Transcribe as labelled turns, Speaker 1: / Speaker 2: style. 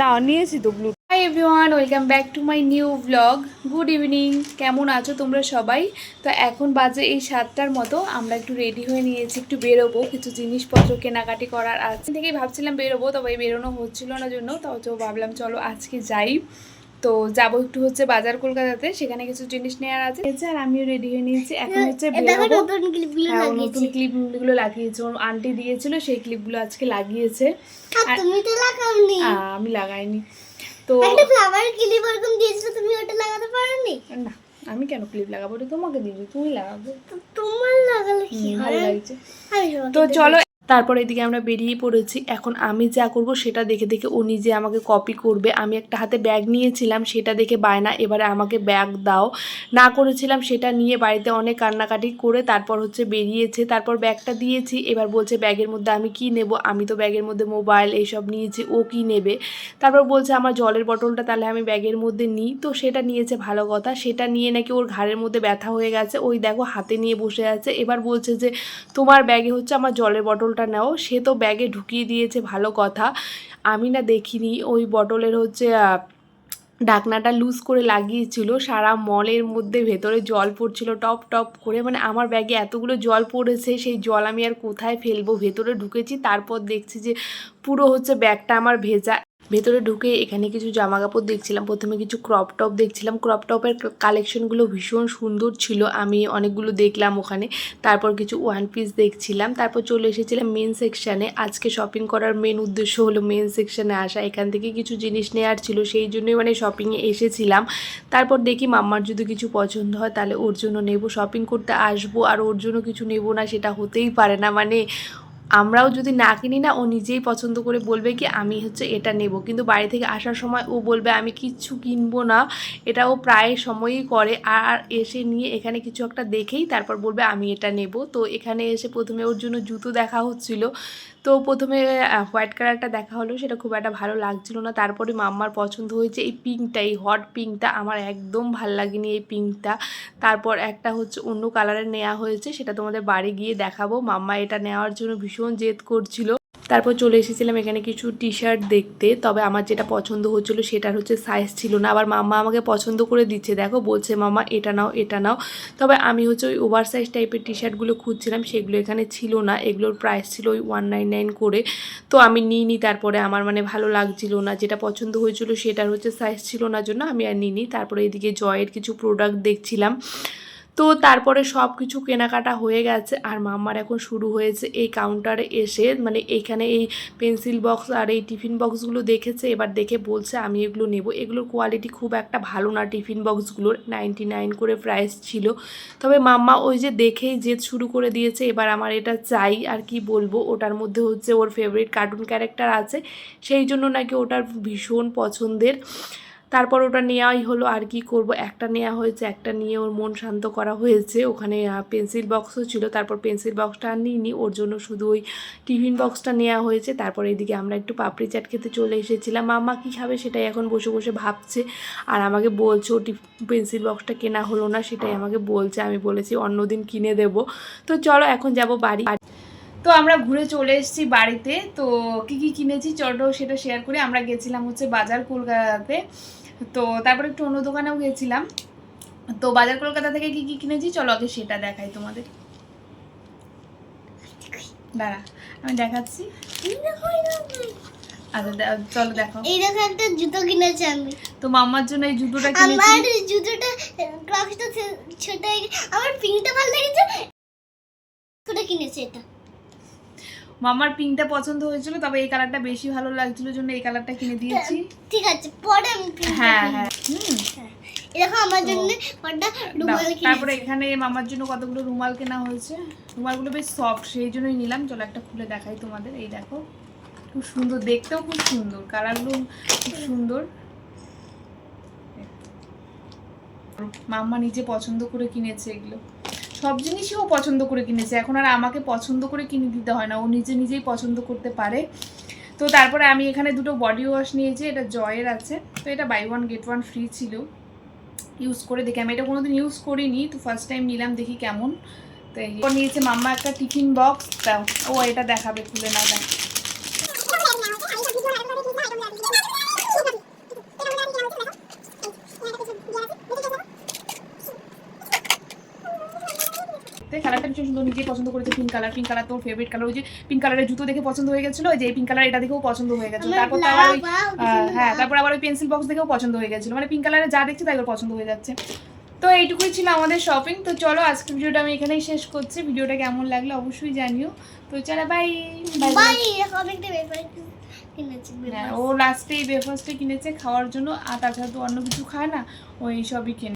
Speaker 1: না, নিয়েছি তো blue hi everyone welcome back to my new blog good evening কেমন আছো তোমরা সবাই? তো এখন বাজে এই সাতটার মতো, আমরা একটু রেডি হয়ে নিয়েছি, একটু বেরোবো, কিছু জিনিসপত্র কেনাকাটি করার আজ থেকেই ভাবছিলাম বেরোবো, তবে বেরোনো হচ্ছিল না জন্য তো ভাবলাম চলো আজকে যাই। তো যাব একটু হচ্ছে বাজার কলকাতাতে সেখানে কিছু জিনিস নেওয়ার আছে। আর আমিও রেডি হয়ে নিয়েছি এখন হচ্ছে
Speaker 2: নতুন ক্লিপগুলো
Speaker 1: হ্যাঁ,
Speaker 2: লাগিয়েছি।
Speaker 1: আন্টি দিয়েছিল সেই ক্লিপগুলো আজকে লাগিয়েছে।
Speaker 2: তুমি তো লাগাওনি।
Speaker 1: আমি লাগাইনি। তো
Speaker 2: একটা ফ্লাওয়ার ক্লিপ ওরকম দিয়েছিল তুমি ওটা লাগাতে পারোনি?
Speaker 1: না আমি কেন ক্লিপ লাগাবো? ওটা তোমাকে দিবি তুমি লাগাবে।
Speaker 2: তোমার লাগালে কি
Speaker 1: ভালো
Speaker 2: হয়?
Speaker 1: লাগছে। তো চলো তারপর এদিকে আমরা বেরিয়ে পড়েছি। এখন আমি যা করব সেটা দেখে দেখে ও নিজে আমাকে কপি করবে। আমি একটা হাতে ব্যাগ নিয়েছিলাম, সেটা দেখে বায়না, এবারে আমাকে ব্যাগ দাও। না করেছিলাম, সেটা নিয়ে বাড়িতে অনেক কান্নাকাটি করে তারপর হচ্ছে বেরিয়েছে। তারপর ব্যাগটা দিয়েছি, এবার বলছে ব্যাগের মধ্যে আমি কি নেব? আমি তো ব্যাগের মধ্যে মোবাইল এইসব নিয়েছি, ও কি নেবে? তারপর বলছে আমার জলের বটলটা তাহলে আমি ব্যাগের মধ্যে নিই। তো সেটা নিয়েছে, ভালো কথা। সেটা নিয়ে নাকি ওর ঘাড়ের মধ্যে ব্যথা হয়ে গেছে। ওই দেখো হাতে নিয়ে বসে আছে। এবার বলছে যে তোমার ব্যাগে হচ্ছে আমার জলের বটলটা নাও। সে তো ব্যাগে ঢুকিয়ে দিয়েছে, ভালো কথা। আমি না দেখিনি, ওই বটলের হচ্ছে ডাকনাটা লুজ করে লাগিয়েছিল। সারা মলের মধ্যে ভেতরে জল পড়ছিল, টপ টপ করে। মানে আমার ব্যাগে এতগুলো জল পড়েছে, সেই জল আমি আর কোথায় ফেলব? ভেতরে ঢুকেছি, তারপর দেখছি যে পুরো হচ্ছে ব্যাগটা আমার ভেজা। ভেতরে ঢুকে এখানে কিছু জামা কাপড় দেখছিলাম। প্রথমে কিছু ক্রপ টপ দেখছিলাম। ক্রপ টপের কালেকশনগুলো ভীষণ সুন্দর ছিল। আমি অনেকগুলো দেখলাম ওখানে। তারপর কিছু ওয়ান পিস দেখছিলাম। তারপর চলে এসেছিলাম মেন সেকশানে আজকে শপিং করার মেন উদ্দেশ্য হলো মেন সেকশানে আসা। এখান থেকে কিছু জিনিস নেওয়ার ছিল। সেই জন্যই মানে শপিংয়ে এসেছিলাম। তারপর দেখি মাম্মার যদি কিছু পছন্দ হয় তাহলে ওর জন্য নেব। শপিং করতে আসব আর ওর জন্য কিছু নেব না সেটা হতেই পারে না। মানে আমরাও যদি না কিনি না, ও নিজেই পছন্দ করে বলবে কি, আমি হচ্ছে এটা নেব। কিন্তু বাড়ি থেকে আসার সময় ও বলবে, আমি কিচ্ছু কিনবো না। এটা ও প্রায় সময়ই করে। আর এসে নিয়ে এখানে কিছু একটা দেখেই তারপর বলবে, আমি এটা নেব। তো এখানে এসে প্রথমে ওর জন্য জুতো দেখা হচ্ছিল। তো প্রথমে হোয়াইট কালারটা দেখা হলো, সেটা খুব একটা ভালো লাগছিল না। তারপরে মাম্মার পছন্দ হয়েছে এই পিঙ্কটা, এই হট পিঙ্কটা। আমার একদম ভালো লাগেনি এই পিঙ্কটা। তারপর একটা হচ্ছে অন্য কালারের নেওয়া হয়েছে, সেটা তোমাদের বাড়ি গিয়ে দেখাবো। মাম্মা এটা নেওয়ার জন্য ভীষণ জেদ করছিল। তারপর চলে এসেছিলাম এখানে কিছু টি শার্ট দেখতে। তবে আমার যেটা পছন্দ হচ্ছিল সেটার হচ্ছে সাইজ ছিল না। আবার মাম্মা আমাকে পছন্দ করে দিচ্ছে। দেখো, বলছে মামা এটা নাও এটা নাও। তবে আমি হচ্ছে ওই ওভার সাইজ টাইপের টি শার্টগুলো খুঁজছিলাম। সেগুলো এখানে ছিল না। এগুলোর প্রাইস ছিল ওই ওয়ান করে। তো আমি নিইনি। তারপরে আমার মানে ভালো লাগছিল না। যেটা পছন্দ হয়েছিল সেটার হচ্ছে সাইজ ছিল না। জন্য আমি আর নিইনি। তারপরে এদিকে জয়ের কিছু প্রোডাক্ট দেখছিলাম। তো তারপরে সব কিছু কেনাকাটা হয়ে গেছে আর মাম্মার এখন শুরু হয়েছে এই কাউন্টারে এসে মানে এইখানে এই পেন্সিল বক্স আর এই টিফিন বক্সগুলো দেখেছে, এবার দেখে বলছে আমি এগুলো নেব। এগুলোর কোয়ালিটি খুব একটা ভালো না টিফিন বক্সগুলোর নাইনটি নাইন করে প্রাইস ছিল। তবে মাম্মা ওই যে দেখেই জেদ শুরু করে দিয়েছে, এবার আমার এটা চাই, আর কি বলব? ওটার মধ্যে হচ্ছে ওর ফেভারিট কার্টুন ক্যারেক্টার আছে, সেই জন্য নাকি ওটার ভীষণ পছন্দের। তারপর ওটা নেওয়াই হলো আর কি করব। একটা নেওয়া হয়েছে, একটা নিয়ে ওর মন শান্ত করা হয়েছে। ওখানে পেন্সিল বক্সও ছিল, তারপর পেন্সিল বক্সটা আর নিইনি ওর জন্য শুধু ওই টিফিন বক্সটা নেওয়া হয়েছে। তারপর এদিকে আমরা একটু পাপড়ি চাট খেতে চলে এসেছিলাম। মামা কী খাবে সেটাই এখন বসে বসে ভাবছে। আর আমাকে বলছে ও পেন্সিল বক্সটা কেনা হলো না সেটাই আমাকে বলছে। আমি বলেছি অন্যদিন কিনে দেব। তো চলো এখন যাব বাড়ি। তো আমরা ঘুরে চলে এসেছি বাড়িতে। তো কি কি কিনেছি চলো সেটা শেয়ার করি। আমরা গেছিলাম হচ্ছে বাজার কলকাতাতে। তো তারপর একটু অন্য দোকানেও গেছিলাম। তো বাজার কলকাতা থেকে কি কি কিনেছি? চলো আগে সেটা দেখাই তোমাদের। দাঁড়া আমি দেখাচ্ছি। আচ্ছা চলো দেখো।
Speaker 2: এই দেখো একটা জুতো কিনেছি আমি।
Speaker 1: তো মাম্মার জন্য এই জুতোটা কিনেছি।
Speaker 2: আমার জুতোটা ক্রক্সটা ছোট গেছে। আমার পিঙ্কটা ভালো লেগেছে। ওটা কিনেছি এটা।
Speaker 1: মামার পিঙ্কটা পছন্দ হয়েছিল তবে এই কালারটা বেশি ভালো লাগছিল জন্য এই কালারটা কিনে দিয়েছি।
Speaker 2: ঠিক আছে পরে আমি
Speaker 1: হ্যাঁ হ্যাঁ। হুম
Speaker 2: দেখো আমার জন্য ওটা রুমাল। কিনেছি
Speaker 1: তারপরে এখানে মামার জন্য কতগুলো রুমাল কেনা হয়েছে? রুমালগুলো বেশ সফট সেই জন্যই নিলাম। চলো একটা খুলে দেখাই তোমাদের। এই দেখো খুব সুন্দর দেখতেও খুব সুন্দর। কালারগুলো খুব সুন্দর। মাম্মা নিজে পছন্দ করে কিনেছে এগুলো। সব জিনিসই ও পছন্দ করে কিনেছে। এখন আর আমাকে পছন্দ করে কিনে দিতে হয় না। ও নিজে নিজেই পছন্দ করতে পারে। তো তারপরে আমি এখানে দুটো বডি ওয়াশ নিয়েছি। এটা জয়ের আছে। তো এটা buy one get one free ছিল। ইউজ করে দেখি। আমি এটা কোনোদিন ইউজ করিনি। তো ফার্স্ট টাইম নিলাম, দেখি কেমন। তো নিয়েছে মাম্মা একটা টিফিন বক্স তা ও এটা দেখাবে, খুলে না দেখ। দেখতে কালারটা ভীষণ সুন্দর নিজেই পছন্দ করেছে। পিঙ্ক কালার পিঙ্ক কালার তোর ফেভারিট কালার ওই যে পিঙ্ক কালারের জুতো দেখে পছন্দ হয়ে গেছিল ওই যে পিঙ্ক কালার এটা দেখেও পছন্দ হয়ে গেছিল। তারপর তো আবার ওই হ্যাঁ তারপর আবার ওই পেন্সিল বক্স দেখেও পছন্দ হয়ে গেছিল। মানে পিঙ্ক কালারে যা দেখছে তাই ওর পছন্দ হয়ে যাচ্ছে। তো এইটুকুই ছিল আমাদের শপিং তো চলো আজকে ভিডিওটা আমি এখানেই শেষ করছি। ভিডিওটা কেমন লাগল অবশ্যই জানিও। তো চলো বাই বাই হ্যাঁ ও লাস্টে এই ব্রেকফাস্টে কিনেছে খাওয়ার জন্য। আর তাছাড়া তো অন্য কিছু খায় না ওই সবই কিনে